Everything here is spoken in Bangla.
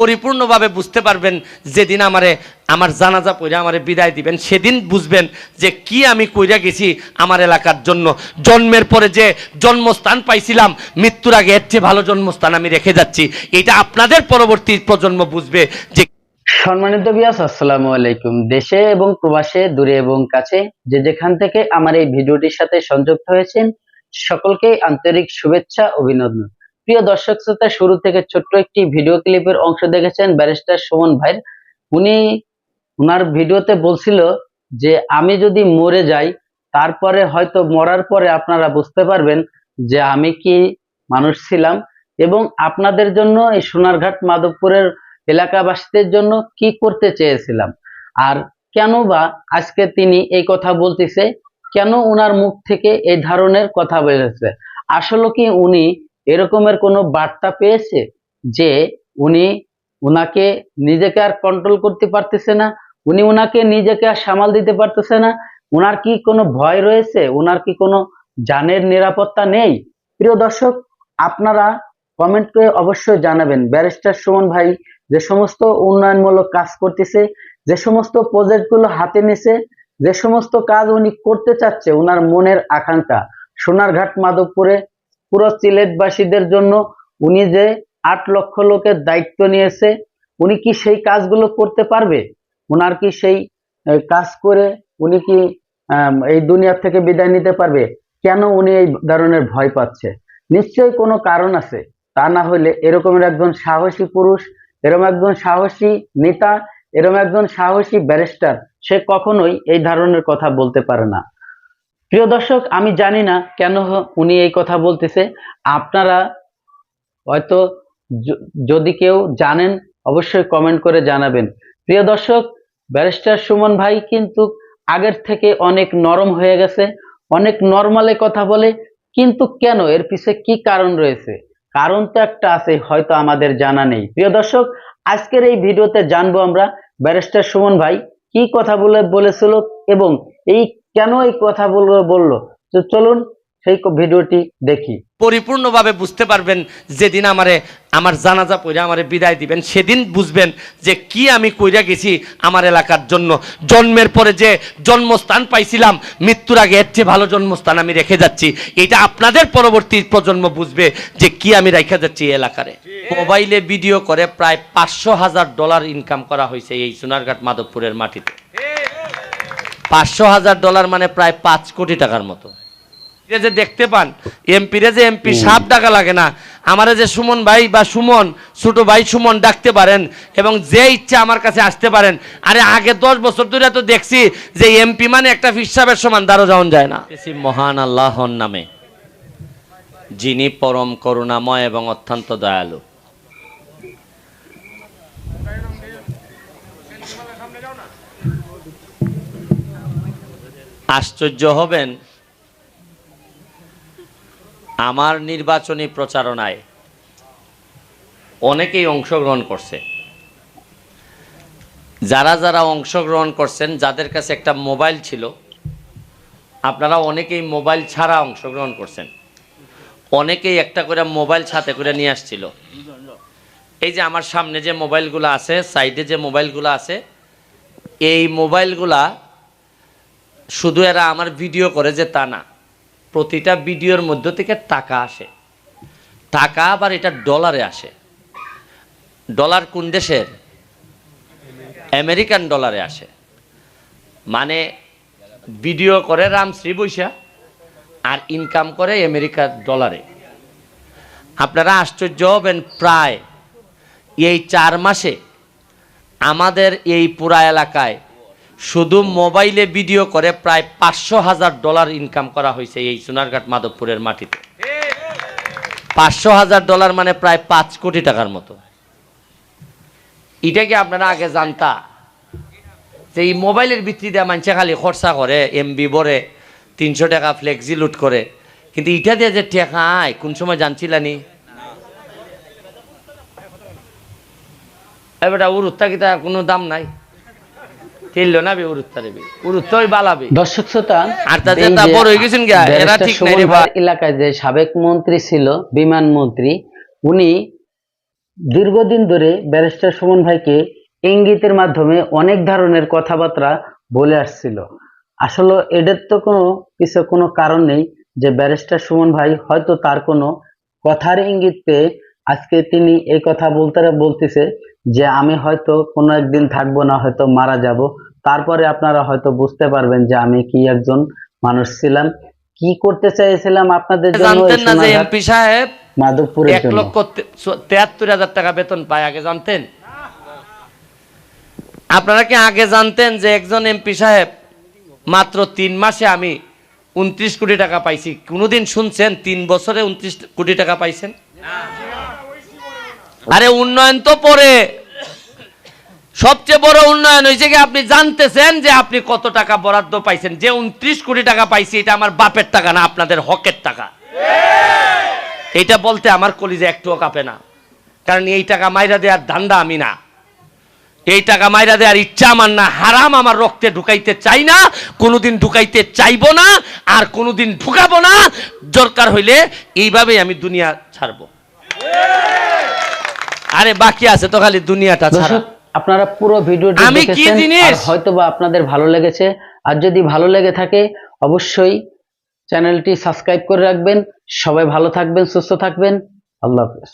পরিপূর্ণভাবে বুঝতে পারবেন যেদিন আমারে, আমার জানাজা পড়ে আমারে বিদায় দিবেন, সেদিন বুঝবেন যে কি আমি কইরা গেছি আমার এলাকার জন্য। জন্মের পরে যে জন্মস্থান পাইছিলাম, মৃত্যুর আগে এর চেয়ে ভালো জন্মস্থান আমি রেখে যাচ্ছি। এটা আপনাদের পরবর্তী প্রজন্ম বুঝবে যে সম্মানিত বিয়াস আসসালামু আলাইকুম। দেশে এবং প্রবাসে, দূরে এবং কাছে যে যেখান থেকে আমার এই ভিডিওটির সাথে সংযুক্ত হয়েছেন, সকলকে আন্তরিক শুভেচ্ছা, অভিনন্দন। প্রিয় দর্শক শ্রোতা, শুরু থেকে ছোট্ট একটি ভিডিও ক্লিপের অংশ দেখেছেন ব্যারিস্টার সুমন ভাইয়ের উনি ওনার ভিডিওতে বলছিল যে, আমি যদি মরে যাই, তারপরে হয়তো মরার পরে আপনারা বুঝতে পারবেন যে আমি কি মানুষ ছিলাম এবং আপনাদের জন্য এই সোনারঘাট মাধবপুরের এলাকাবাসীদের জন্য কি করতে চেয়েছিলাম? আর কেন বা আজকে তিনি এই কথা বলতেছে? কেন ওনার মুখ থেকে এই ধরনের কথা বেরোচ্ছে? আসলে কি উনি এরকমের কোনো বার্তা পেয়েছে যে উনি উনাকে নিজেকে আর কন্ট্রোল করতে পারতেছে না? উনি উনাকে নিজেকে আর সামাল দিতে পারতেছে না? উনার কি কোনো ভয় রয়েছে? উনার কি কোনো জানের নিরাপত্তা নেই? প্রিয় দর্শক, আপনারা কমেন্ট করে অবশ্যই জানাবেন। ব্যারিস্টার সুমন ভাই যে সমস্ত উন্নয়নমূলক কাজ করতেছে, যে সমস্ত প্রজেক্টগুলো হাতে নিছে, যে সমস্ত কাজ উনি করতে চাচ্ছে ওনার মনের আকাঙ্ক্ষা। সোনারঘাট, মাধবপুরে পুরো সিলেটবাসীদের জন্য উনি যে আট লক্ষ লোকের দায়িত্ব নিয়েছে, উনি কি সেই কাজগুলো করতে পারবে? ওনার কি সেই কাজ করে উনি কি এই দুনিয়া থেকে বিদায় নিতে পারবে? কেন উনি এই ধরনের ভয় পাচ্ছে? নিশ্চয়ই কোনো কারণ আছে। তা না হলে এরকমের একজন সাহসী পুরুষ, এরকম একজন সাহসী নেতা, এরকম একজন সাহসী ব্যারিস্টার, সে কখনোই এই ধরনের কথা বলতে পারে না। প্রিয় দর্শক, আমি জানি না কেন উনি এই কথা বলতেছে। আপনারা হয়তো যদি কেউ জানেন, অবশ্যই কমেন্ট করে জানাবেন। প্রিয় দর্শক, ব্যারিস্টার সুমন ভাই কিন্তু আগের থেকে অনেক নরম হয়ে গেছে, অনেক নর্মালে কথা বলে, কিন্তু কেন? এর পিছে কি কারণ রয়েছে? কারণ তো একটা আছে, হয়তো আমাদের জানা নেই। প্রিয় দর্শক, আজকের এই ভিডিওতে জানব আমরা ব্যারিস্টার সুমন ভাই কি কথা বলে, বলেছিল এবং এই কেন এই কথা বলল বলল? তো চলুন সেই ভিডিওটি দেখি। পরিপূর্ণভাবে বুঝতে পারবেন যেদিন আমারে, আমার জানাজা পড়ে আমারে বিদায় দিবেন, সেদিন বুঝবেন যে কি আমি কইরা গেছি আমার এলাকার জন্য। জন্মের পরে যে জন্মস্থান পাইছিলাম, মৃত্যুর আগে এর চেয়ে ভালো জন্মস্থান আমি রেখে যাচ্ছি। এটা আপনাদের পরবর্তী প্রজন্ম বুঝবে যে কি আমি রেখে যাচ্ছি এই এলাকারে। মোবাইলে ভিডিও করে প্রায় পাঁচশো হাজার ডলার ইনকাম করা হয়েছে এই সোনারঘাট মাধবপুরের মাটিতে। পাঁচশো হাজার ডলার মানে প্রায় পাঁচ কোটি টাকার মতো। যে দেখতে পান এমপিরে যে এমপি সাপ ডাকা লাগে না। আমারে যে সুমন ভাই বা সুমন ছোট ভাই সুমন ডাকতে পারেন এবং যে ইচ্ছা আমার কাছে আসতে পারেন। আরে আগে দশ বছর ধরে তো দেখছি যে এমপি মানে একটা ফিসাবের সমান দাঁড়ো যাওয়া যায় না। মহান আল্লাহর নামে যিনি পরম করুণাময় এবং অত্যন্ত দয়ালু। আশ্চর্য হবেন? আমার নির্বাচনী প্রচারণায় অনেকেই অংশগ্রহণ করছে। যারা যারা অংশগ্রহণ করছেন, যাদের কাছে একটা মোবাইল ছিল, আপনারা অনেকেই মোবাইল ছাড়া অংশগ্রহণ করছেন। অনেকেই একটা করে মোবাইল সাথে করে নিয়ে আসছিল। এই যে আমার সামনে যে মোবাইলগুলো আছে, সাইডে যে মোবাইলগুলো আছে, এই মোবাইলগুলা শুধু এরা আমার ভিডিও করে যে তা না, প্রতিটা ভিডিওর মধ্য থেকে টাকা আসে। টাকা আবার এটা ডলারে আসে। ডলার কোন দেশের? আমেরিকান ডলারে আসে। মানে ভিডিও করে রামশ্রী বৈশা আর ইনকাম করে আমেরিকার ডলারে। আপনারা আশ্চর্য হবেন প্রায় এই চার মাসে আমাদের এই পুরা এলাকায় শুধু মোবাইলে ভিডিও করে প্রায় পাঁচশো হাজার ডলার ইনকাম করা হয়েছে এই সোনারঘাট মাধবপুরের মাটিতে। পাঁচশো হাজার ডলার মানে প্রায় পাঁচ কোটি টাকার মতো। এটা কি আপনারা আগে জানতা? যে এই মোবাইলের ভিত্তিতে মানুষে খালি খরচা করে এমবি ভরে, তিনশো টাকা ফ্লেক্সি লুট করে। কিন্তু এটা দিয়ে যে টেকা আয় কোন সময় জানছিলানি এবারটা উরুত্তা কিতা কোনো দাম নাই। কিনলো না বে উরুত্তা রেবি বালাবে দর্শক শ্রোতা আর তা বড় হয়ে গেছেন গিয়া, এরা ঠিক নাই রে ভাই। এলাকায় যে সাবেক মন্ত্রী ছিল বিমান মন্ত্রী উনি দীর্ঘদিন ধরে ব্যারিস্টার সুমন ভাইকে ইঙ্গিতের মাধ্যমে অনেক ধরনের কথাবার্তা বলে আসছিল। আসলে এদের তো কোনো কিছু কোনো কারণ নেই যে ব্যারিস্টার সুমন ভাই হয়তো তার কোনো কথার ইঙ্গিত পেয়ে আজকে তিনি এই কথা বলতে বলতেছে যে আমি হয়তো কোনো একদিন থাকব না হয়তো মারা যাব। তারপরে আপনারা হয়তো বুঝতে পারবেন যে আমি কি একজন মানুষ ছিলাম। কি করতে চাইছিলাম আপনাদের জন্য এমপি সাহেব মাধবপুরের এক লক্ষ তে- চ- তেয়াত্তর হাজার টাকা বেতন পায় আগে জানতেন? আপনারা কি আগে জানতেন যে একজন এমপি সাহেব মাত্র তিন মাসে আমি উনত্রিশ কোটি টাকা পাইছি? কোনোদিন শুনছেন তিন বছরে উনত্রিশ কোটি টাকা পাইছেন? আরে উন্নয়ন তো পরে সবচেয়ে বড় উন্নয়ন হয়েছে কি আপনি জানতেছেন যে আপনি কত টাকা বরাদ্দ পাইছেন? যে উনত্রিশ কোটি টাকা পাইছি, এটা আমার বাপের টাকা না, আপনাদের হকের টাকা। এটা বলতে আমার কলিজে একটুও কাঁপে না। কারণ এই টাকা মাইরা দেওয়ার ধান্দা আমি না। এই টাকা মাইরা দেওয়ার ইচ্ছা আমার না, হারাম আমার রক্তে ঢুকাইতে চাই না, কোনোদিন ঢুকাইতে চাইব না, আর কোনোদিন ঢুকাবো না। দরকার হইলে এইভাবেই আমি দুনিয়া ছাড়বো। আরে বাকি আছে তো খালি দুনিয়াটা ছাড়া। আপনারা পুরো ভিডিওটি দেখেছেন? আর হয়তোবা আপনাদের ভালো লেগেছে। আর যদি ভালো লেগে থাকে অবশ্যই চ্যানেলটি সাবস্ক্রাইব করে রাখবেন। সবাই ভালো থাকবেন সুস্থ থাকবেন। আল্লাহ হাফেজ।